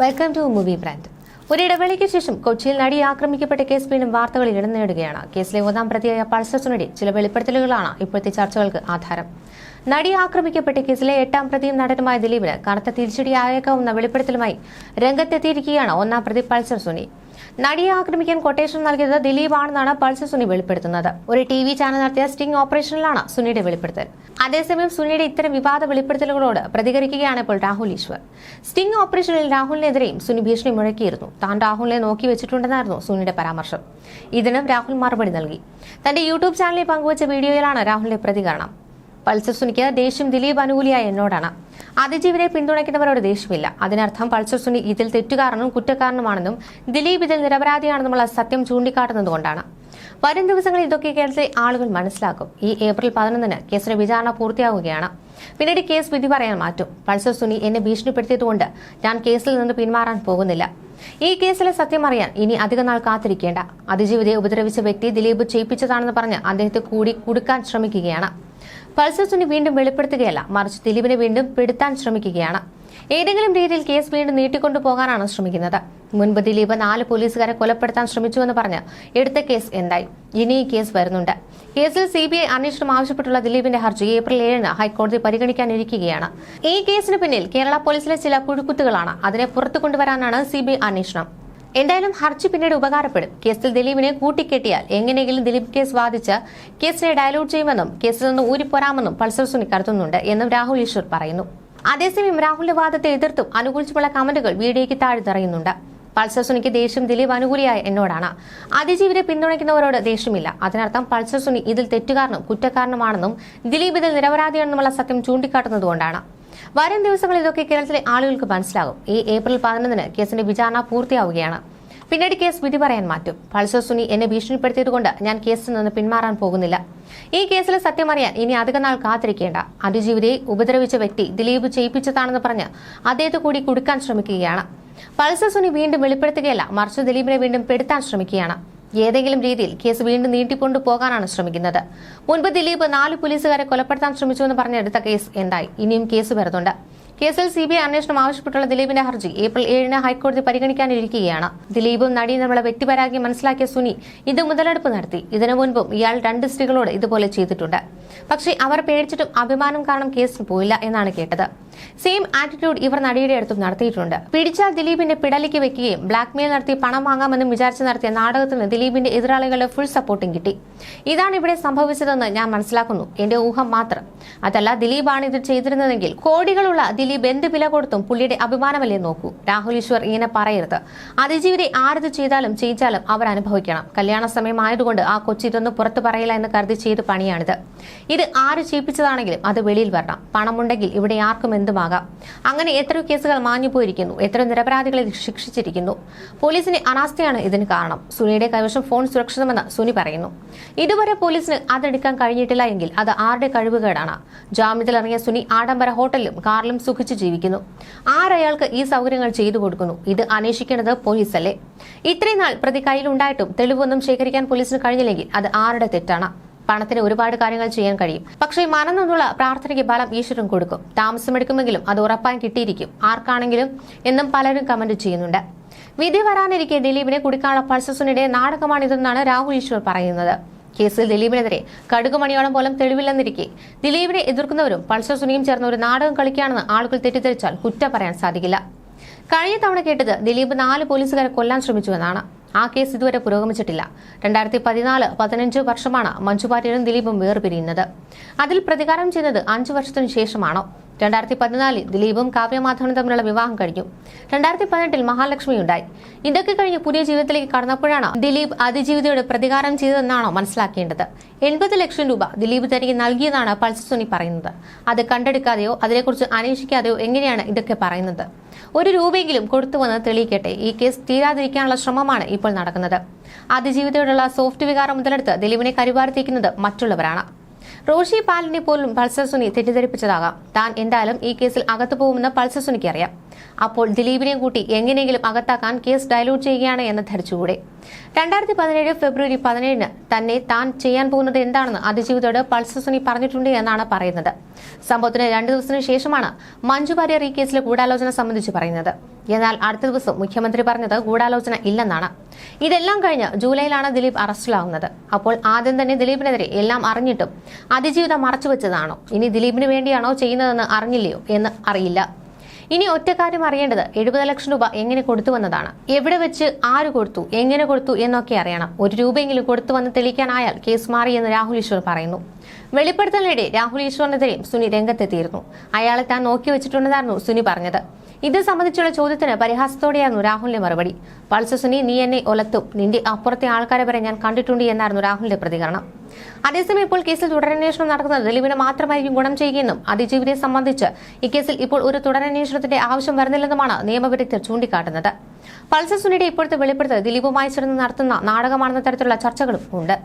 Welcome to movie brand ഒരു ഇടവേളയ്ക്ക് ശേഷം കൊച്ചിയിൽ നടി ആക്രമിക്കപ്പെട്ട കേസ് വീണ്ടും വാർത്തകളിൽ ഇടം നേടുകയാണ്. കേസിലെ ഒന്നാം പ്രതിയായ പൾസസുനടി ചില വെളിപ്പെടുത്തലുകളാണ് ഇപ്പോഴത്തെ ചർച്ചകൾക്ക് ആധാരം. നടി ആക്രമിക്കപ്പെട്ട കേസിലെ എട്ടാം പ്രതിയും നടനുമായ ദിലീപിന് കനത്ത തിരിച്ചടിയായേക്കാവുന്ന വെളിപ്പെടുത്തലുമായി രംഗത്തെത്തിയിരിക്കുകയാണ് ഒന്നാം പ്രതി പൾസർ സുനി. നടിയെ ആക്രമിക്കാൻ കൊട്ടേഷൻ നൽകിയത് ദിലീപാണെന്നാണ് പൾസർ സുനി വെളിപ്പെടുത്തുന്നത്. ഒരു ടി വി ചാനൽ നടത്തിയ സ്റ്റിംഗ് ഓപ്പറേഷനിലാണ് സുനിയുടെ വെളിപ്പെടുത്തൽ. അതേസമയം സുനിയുടെ ഇത്തരം വിവാദ വെളിപ്പെടുത്തലുകളോട് പ്രതികരിക്കുകയാണ് ഇപ്പോൾ രാഹുൽ ഈശ്വർ. സ്റ്റിംഗ് ഓപ്പറേഷനിൽ രാഹുലിനെതിരെയും സുനി ഭീഷണി മുഴക്കിയിരുന്നു. താൻ രാഹുലിനെ നോക്കി വെച്ചിട്ടുണ്ടെന്നായിരുന്നു സുനിയുടെ പരാമർശം. ഇതിനും രാഹുൽ മറുപടി നൽകി. തന്റെ യൂട്യൂബ് ചാനലിൽ പങ്കുവച്ച വീഡിയോയിലാണ് രാഹുലിന്റെ പ്രതികരണം. പൾസർ സുനിക്ക് ദേഷ്യം ദിലീപ് അനുകൂലിയായ എന്നോടാണ്. അതിജീവിനെ പിന്തുണയ്ക്കുന്നവരോട് ദേഷ്യമില്ല. അതിനർത്ഥം പൾസർ സുനി ഇതിൽ തെറ്റുകാരനും കുറ്റക്കാരനുമാണെന്നും ദിലീപ് ഇതിൽ നിരപരാധിയാണെന്നുമുള്ള സത്യം ചൂണ്ടിക്കാട്ടുന്നതുകൊണ്ടാണ് വരും ദിവസങ്ങളിൽ ഇതൊക്കെ കേരളത്തിലെ ആളുകൾ മനസ്സിലാക്കും. ഈ ഏപ്രിൽ പതിനൊന്നിന് കേസിന്റെ വിചാരണ പൂർത്തിയാവുകയാണ്. പിന്നീട് കേസ് വിധി പറയാൻ മാറ്റും. പൾസർ സുനി എന്നെ ഭീഷണിപ്പെടുത്തിയതുകൊണ്ട് ഞാൻ കേസിൽ നിന്ന് പിന്മാറാൻ പോകുന്നില്ല. ഈ കേസിലെ സത്യം അറിയാൻ ഇനി അധിക നാൾ കാത്തിരിക്കേണ്ട. അതിജീവിതയെ ഉപദ്രവിച്ച വ്യക്തി ദിലീപ് ചെയ്യിപ്പിച്ചതാണെന്ന് പറഞ്ഞ് അദ്ദേഹത്തെ കൂടി കുടുക്കാൻ ശ്രമിക്കുകയാണ്. പൾസർ സുനി വീണ്ടും വെളിപ്പെടുത്തുകയല്ല. മറിച്ച് ദിലീപിനെ വീണ്ടും പിടുത്താൻ ശ്രമിക്കുകയാണ്. ഏതെങ്കിലും രീതിയിൽ കേസ് വീണ്ടും നീട്ടിക്കൊണ്ടുപോകാനാണ് ശ്രമിക്കുന്നത്. മുൻപ് ദിലീപ് നാല് പോലീസുകാരെ കൊലപ്പെടുത്താൻ ശ്രമിച്ചുവെന്ന് പറഞ്ഞ് എടുത്ത കേസ് എന്തായി? ഇനി ഈ കേസ് വരുന്നുണ്ട്. കേസിൽ സി ബി ഐ അന്വേഷണം ആവശ്യപ്പെട്ടുള്ള ദിലീപിന്റെ ഹർജി ഏപ്രിൽ ഏഴിന് ഹൈക്കോടതി പരിഗണിക്കാനിരിക്കുകയാണ്. ഈ കേസിന് പിന്നിൽ കേരള പോലീസിലെ ചില പുഴുക്കുത്തുകളാണ് അതിനെ പുറത്തു കൊണ്ടുവരാനാണ് സി ബി ഐ അന്വേഷണം. എന്തായാലും ഹർജി പിന്നീട് ഉപകാരപ്പെടും. കേസിൽ ദിലീപിനെ കൂട്ടിക്കെട്ടിയാൽ എങ്ങനെയെങ്കിലും ദിലീപ് കേസ് വാദിച്ച് കേസിനെ ഡയലൂട്ട് ചെയ്യുമെന്നും കേസിൽ നിന്ന് ഊരിപ്പോരാമെന്നും പൾസർ സുനി കരുതുന്നുണ്ട് എന്നും രാഹുൽ ഈശ്വർ പറയുന്നു. അതേസമയം രാഹുലിന്റെ വാദത്തെ എതിർത്തും അനുകൂലിച്ചുമുള്ള കമന്റുകൾ വീഡിയോയ്ക്ക് താഴെ നിറയുന്നുണ്ട്. പൾസർ സുനിക്ക് ദേഷ്യം ദിലീപ് അനുകൂലിയായ എന്നോടാണ്. അതിജീവിനെ പിന്തുണയ്ക്കുന്നവരോട് ദേഷ്യമില്ല. അതിനർത്ഥം പൾസർ സുനി ഇതിൽ തെറ്റുകാരനും കുറ്റക്കാരനുമാണെന്നും ദിലീപ് ഇതിൽ നിരപരാധിയാണെന്നുമുള്ള സത്യം ചൂണ്ടിക്കാട്ടുന്നതുകൊണ്ടാണ്. വരും ദിവസങ്ങളിൽ ഇതൊക്കെ കേരളത്തിലെ ആളുകൾക്ക് മനസ്സിലാകും. ഈ ഏപ്രിൽ പതിനൊന്നിന് കേസിന്റെ വിചാരണ പൂർത്തിയാവുകയാണ്. പിന്നീട് കേസ് വിധി പറയാൻ മാറ്റും. പൾസർ സുനി എന്നെ ഭീഷണിപ്പെടുത്തിയതുകൊണ്ട് ഞാൻ കേസിൽ നിന്ന് പിന്മാറാൻ പോകുന്നില്ല. ഈ കേസിലെ സത്യമറിയാൻ ഇനി അധിക നാൾ കാത്തിരിക്കേണ്ട. അതിജീവിതയെ ഉപദ്രവിച്ച വ്യക്തി ദിലീപ് ചെയ്യിപ്പിച്ചതാണെന്ന് പറഞ്ഞ് അദ്ദേഹത്തെ കൂടി കുടുക്കാൻ ശ്രമിക്കുകയാണ്. പൾസർ സുനി വീണ്ടും വെളിപ്പെടുത്തുകയല്ല മറിച്ച് ദിലീപിനെ വീണ്ടും പെടുത്താൻ ശ്രമിക്കുകയാണ്. ഏതെങ്കിലും രീതിയിൽ കേസ് വീണ്ടും നീട്ടിക്കൊണ്ടു പോകാനാണ് ശ്രമിക്കുന്നത്. മുൻപ് ദിലീപ് നാല് പോലീസുകാരെ കൊലപ്പെടുത്താൻ ശ്രമിച്ചുവെന്ന് പറഞ്ഞെടുത്ത കേസ് എന്തായി? ഇനിയും കേസ് വരുന്നുണ്ട്. കേസിൽ സി ബി ഐ അന്വേഷണം ആവശ്യപ്പെട്ടുള്ള ദിലീപിന്റെ ഹർജി ഏപ്രിൽ ഏഴിന് ഹൈക്കോടതി പരിഗണിക്കാനിരിക്കുകയാണ്. ദിലീപും നടിയും തമ്മിലുള്ള വ്യക്തിപരാഗി മനസ്സിലാക്കിയ സുനി ഇത് മുതലെടുപ്പ് നടത്തി. ഇതിനു മുൻപും ഇയാൾ രണ്ട് സ്ത്രീകളോട് ഇതുപോലെ ചെയ്തിട്ടുണ്ട്. പക്ഷേ അവർ പേടിച്ചിട്ടും അഭിമാനം കാരണം കേസ് പോയില്ല എന്നാണ് കേട്ടത്. സെയിം ആറ്റിറ്റ്യൂഡ് ഇവർ നടിയുടെ അടുത്തും നടത്തിയിട്ടുണ്ട്. പിടിച്ചാൽ ദിലീപിന്റെ പിടലിക്ക് വെക്കുകയും ബ്ലാക്ക്മെയിൽ നടത്തി പണം വാങ്ങാമെന്നും വിചാരിച്ച് നടത്തിയ നാടകത്തിന് ദിലീപിന്റെ എതിരാളികളുടെ ഫുൾ സപ്പോർട്ടും കിട്ടി. ഇതാണ് ഇവിടെ സംഭവിച്ചതെന്ന് ഞാൻ മനസ്സിലാക്കുന്നു. എന്റെ ഊഹം മാത്രം. അതല്ല ദിലീപാണ് ഇത് ചെയ്തിരുന്നതെങ്കിൽ കോടികളുള്ള ദിലീപ് എന്ത് വില കൊടുത്തും പുള്ളിയുടെ അഭിമാനമല്ലേ നോക്കൂ. രാഹുൽ ഈശ്വർ ഇങ്ങനെ പറയരുത്. അതിജീവിതെ ആരത് ചെയ്താലും ചെയ്യിച്ചാലും അവർ അനുഭവിക്കണം. കല്യാണ സമയമായതുകൊണ്ട് ആ കൊച്ചി ഇതൊന്നും പുറത്തു പറയില്ല എന്ന് കരുതി ചെയ്ത് പണിയാണിത്. ഇത് ആര് ചെയ്യിപ്പിച്ചതാണെങ്കിലും അത് വെളിയിൽ വരണം. പണമുണ്ടെങ്കിൽ ഇവിടെ ആർക്കും എന്തുമാകാം? അങ്ങനെ എത്രയോ കേസുകൾ മാഞ്ഞു പോയിരിക്കുന്നു എത്രയോ നിരപരാധികളെ ശിക്ഷിച്ചിരിക്കുന്നു. പോലീസിന്റെ അനാസ്ഥയാണ് ഇതിന് കാരണം. സുനിയുടെ കൈവശം ഫോൺ സുരക്ഷിതമെന്ന് സുനി പറയുന്നു. ഇതുവരെ പോലീസിന് അതെടുക്കാൻ കഴിഞ്ഞിട്ടില്ല എങ്കിൽ അത് ആരുടെ കഴിവുകേടാണ്? ജാമ്യത്തിലിറങ്ങിയ സുനി ആഡംബര ഹോട്ടലിലും കാറിലും സുഖിച്ച് ജീവിക്കുന്നു. ആരയാൾക്ക് ഈ സൗകര്യങ്ങൾ ചെയ്തു കൊടുക്കുന്നു. ഇത് അന്വേഷിക്കേണ്ടത് പോലീസല്ലേ? ഇത്രയും നാൾ പ്രതി കയ്യിലുണ്ടായിട്ടും തെളിവൊന്നും ശേഖരിക്കാൻ പോലീസിന് കഴിഞ്ഞില്ലെങ്കിൽ അത് ആരുടെ തെറ്റാണ്? പണത്തിന് ഒരുപാട് കാര്യങ്ങൾ ചെയ്യാൻ കഴിയും. പക്ഷേ മനം നിന്നുള്ള പ്രാർത്ഥനയ്ക്ക് ബലം ഈശ്വരൻ കൊടുക്കും. താമസമെടുക്കുമെങ്കിലും അത് ഉറപ്പാൻ കിട്ടിയിരിക്കും. ആർക്കാണെങ്കിലും എന്നും പലരും കമന്റ് ചെയ്യുന്നുണ്ട്. വിധി വരാനിരിക്കെ ദിലീപിനെ കുടിക്കാനുള്ള പൾസസിനിടെ നാടകമാണിതെന്നാണ് രാഹുൽ ഈശ്വർ പറയുന്നത്. കേസിൽ ദിലീപിനെതിരെ കടുകുമണിയോളം പോലും തെളിവില്ലെന്നിരിക്കെ. ദിലീപിനെ എതിർക്കുന്നവരും പൾസർ സുനിയും ചേർന്ന് ഒരു നാടകം കളിക്കുകയാണെന്ന് ആളുകൾ തെറ്റിദ്ധരിച്ചാൽ കുറ്റം പറയാൻ സാധിക്കില്ല. കഴിഞ്ഞ തവണ കേട്ടത് ദിലീപ് നാല് പോലീസുകാരെ കൊല്ലാൻ ശ്രമിച്ചുവെന്നാണ്. ആ കേസ് ഇതുവരെ പുരോഗമിച്ചിട്ടില്ല. രണ്ടായിരത്തി പതിനാല് പതിനഞ്ച് വർഷമാണ് മഞ്ജു വാര്യരും ദിലീപും വേർപിരിയുന്നത്. അതിൽ പ്രതികാരം ചെയ്യുന്നത് അഞ്ചു വർഷത്തിനു ശേഷമാണോ? രണ്ടായിരത്തി പതിനാലിൽ ദിലീപും കാവ്യമാധവനും തമ്മിലുള്ള വിവാഹം കഴിഞ്ഞു. രണ്ടായിരത്തി പതിനെട്ടിൽ മഹാലക്ഷ്മി ഉണ്ടായി. ഇതൊക്കെ കഴിഞ്ഞ് പുതിയ ജീവിതത്തിലേക്ക് കടന്നപ്പോഴാണ് ദിലീപ് അതിജീവിതയോട് പ്രതികാരം ചെയ്തതെന്നാണോ മനസ്സിലാക്കേണ്ടത്. എൺപത് ലക്ഷം രൂപ ദിലീപ് തനിക്ക് നൽകിയതാണ് പൾസർ സുനി പറയുന്നത്. അത് കണ്ടെടുക്കാതെയോ അതിനെക്കുറിച്ച് അന്വേഷിക്കാതെയോ എങ്ങനെയാണ് ഇതൊക്കെ പറയുന്നത്? ഒരു രൂപയെങ്കിലും കൊടുത്തുവന്ന് തെളിയിക്കട്ടെ. ഈ കേസ് തീരാതിരിക്കാനുള്ള ശ്രമമാണ് ഇപ്പോൾ നടക്കുന്നത്. അതിജീവിതയോടുള്ള സോഫ്റ്റ് വികാരം മുതലെടുത്ത് ദിലീപിനെ കരുവാർത്തിക്കുന്നത് മറ്റുള്ളവരാണ്. റോഷി പാലിനെ പോലും പൾസർ സുനി തെറ്റിദ്ധരിപ്പിച്ചതാകാം. താൻ എന്തായാലും ഈ കേസിൽ അകത്തു പോകുമെന്ന് പൾസർ സുനിക്ക് അറിയാം അപ്പോൾ ദിലീപിനെ കൂട്ടി എങ്ങനെയെങ്കിലും അകത്താക്കാൻ കേസ് ഡയലൂട്ട് ചെയ്യുകയാണ് എന്ന് ധരിച്ചുകൂടെ. രണ്ടായിരത്തി പതിനേഴ് ഫെബ്രുവരി പതിനേഴിന് തന്നെ താൻ ചെയ്യാൻ പോകുന്നത് എന്താണെന്ന് അതിജീവിതയോട് പൾസസുനി പറഞ്ഞിട്ടുണ്ട് എന്നാണ് പറയുന്നത്. സംഭവത്തിന് രണ്ടു ദിവസത്തിന് ശേഷമാണ് മഞ്ജു വാര്യർ ഈ കേസിലെ ഗൂഢാലോചന സംബന്ധിച്ച് പറയുന്നത്. എന്നാൽ അടുത്ത ദിവസം മുഖ്യമന്ത്രി പറഞ്ഞത് ഗൂഢാലോചന ഇല്ലെന്നാണ്. ഇതെല്ലാം കഴിഞ്ഞ് ജൂലൈയിലാണ് ദിലീപ് അറസ്റ്റിലാവുന്നത്. അപ്പോൾ ആദ്യം തന്നെ ദിലീപിനെതിരെ എല്ലാം അറിഞ്ഞിട്ടും അതിജീവിതം മറച്ചുവെച്ചതാണോ? ഇനി ദിലീപിന് വേണ്ടിയാണോ ചെയ്യുന്നതെന്ന് അറിഞ്ഞില്ലയോ എന്ന് അറിയില്ല. ഇനി ഒറ്റ കാര്യം അറിയേണ്ടത് എഴുപത് ലക്ഷം രൂപ എങ്ങനെ കൊടുത്തുവെന്നതാണ് എവിടെ വെച്ച് ആര് കൊടുത്തു? എങ്ങനെ കൊടുത്തു എന്നൊക്കെ അറിയണം. ഒരു രൂപയെങ്കിലും കൊടുത്തുവെന്ന് തെളിയിക്കാനായാൽ കേസ് മാറിയെന്ന് രാഹുൽ ഈശ്വർ പറയുന്നു. വെളിപ്പെടുത്തലിനിടെ രാഹുൽ ഈശ്വറിനെതിരെയും സുനി രംഗത്തെത്തിയിരുന്നു. അയാളെ താൻ നോക്കി വെച്ചിട്ടുണ്ടെന്നായിരുന്നു സുനി പറഞ്ഞത്. ഇത് സംബന്ധിച്ചുള്ള ചോദ്യത്തിന് പരിഹാസത്തോടെയായിരുന്നു രാഹുലിന്റെ മറുപടി. പൾസസുനി നീ എന്നെ ഒലത്തും. നിന്റെ അപ്പുറത്തെ ആൾക്കാരെ വരെ ഞാൻ കണ്ടിട്ടുണ്ട് എന്നായിരുന്നു രാഹുലിന്റെ പ്രതികരണം. അതേസമയം ഇപ്പോൾ കേസിൽ തുടരന്വേഷണം നടക്കുന്നത് ദിലീപിന് മാത്രമായിരിക്കും ഗുണം ചെയ്യുകയെന്നും അതിജീവിതയെ സംബന്ധിച്ച് ഇക്കേസിൽ ഇപ്പോൾ ഒരു തുടരന്വേഷണത്തിന്റെ ആവശ്യം വരുന്നില്ലെന്നുമാണ് നിയമവിദഗ്ധർ ചൂണ്ടിക്കാട്ടുന്നത്. പൾസസുനിയുടെ ഇപ്പോഴത്തെ വെളിപ്പെടുത്തൽ ദിലീപുമായി ചേർന്ന് നടത്തുന്ന നാടകമാണെന്ന തരത്തിലുള്ള ചർച്ചകളും ഉണ്ട്.